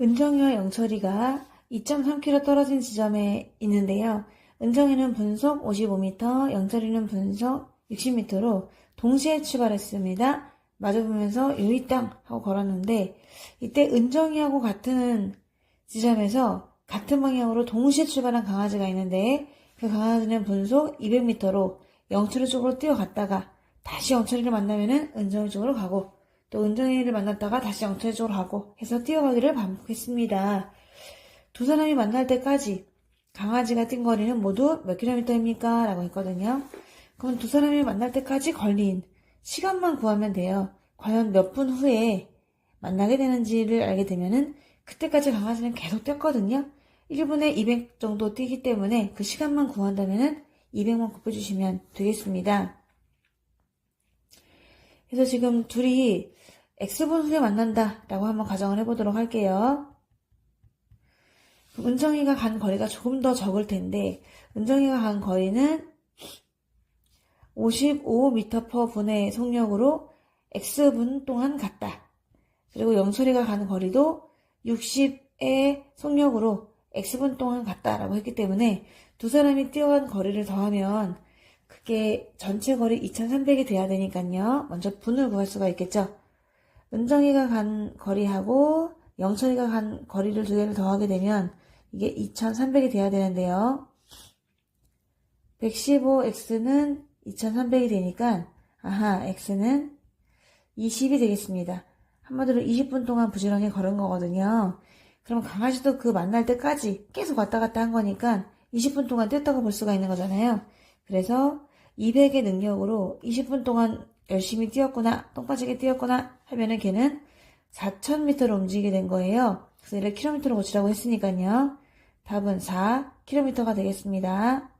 은정이와 영철이가 2.3km 떨어진 지점에 있는데요. 은정이는 분속 55m, 영철이는 분속 60m로 동시에 출발했습니다. 마주보면서 여기 땅 하고 걸었는데 이때 은정이하고 같은 지점에서 같은 방향으로 동시에 출발한 강아지가 있는데 그 강아지는 분속 200m로 영철이 쪽으로 뛰어갔다가 다시 영철이를 만나면은 은정이 쪽으로 가고 또 은정이를 만났다가 다시 영철이 쪽으로 가고 해서 뛰어가기를 반복했습니다. 두 사람이 만날 때까지 강아지가 뛴 거리는 모두 몇 킬로미터입니까? 라고 했거든요. 그럼 두 사람이 만날 때까지 걸린 시간만 구하면 돼요. 과연 몇 분 후에 만나게 되는지를 알게 되면은 그때까지 강아지는 계속 뛰었거든요. 1분에 200 정도 뛰기 때문에 그 시간만 구한다면은 200만 곱해주시면 되겠습니다. 그래서 지금 둘이 X분 후에 만난다 라고 한번 가정을 해보도록 할게요. 은정이가 간 거리가 조금 더 적을 텐데 은정이가 간 거리는 55m per 분의 속력으로 X분 동안 갔다. 그리고 영철이가 가는 거리도 60의 속력으로 X분 동안 갔다라고 했기 때문에 두 사람이 뛰어간 거리를 더하면 그게 전체 거리 2300이 돼야 되니까요. 먼저 분을 구할 수가 있겠죠. 은정이가 간 거리하고 영철이가 간 거리를 두 개를 더하게 되면 이게 2300이 돼야 되는데요. 115x는 2300이 되니까 아하 x는 20이 되겠습니다. 한마디로 20분 동안 부지런히 걸은 거거든요. 그럼 강아지도 그 만날 때까지 계속 왔다 갔다 한 거니까 20분 동안 뛰었다고 볼 수가 있는 거잖아요. 그래서 200의 능력으로 20분 동안 열심히 뛰었구나, 똥 빠지게 뛰었구나 하면은 걔는 4,000m로 움직이게 된 거예요. 그래서 이를 킬로미터로 고치라고 했으니까요. 답은 4km가 되겠습니다.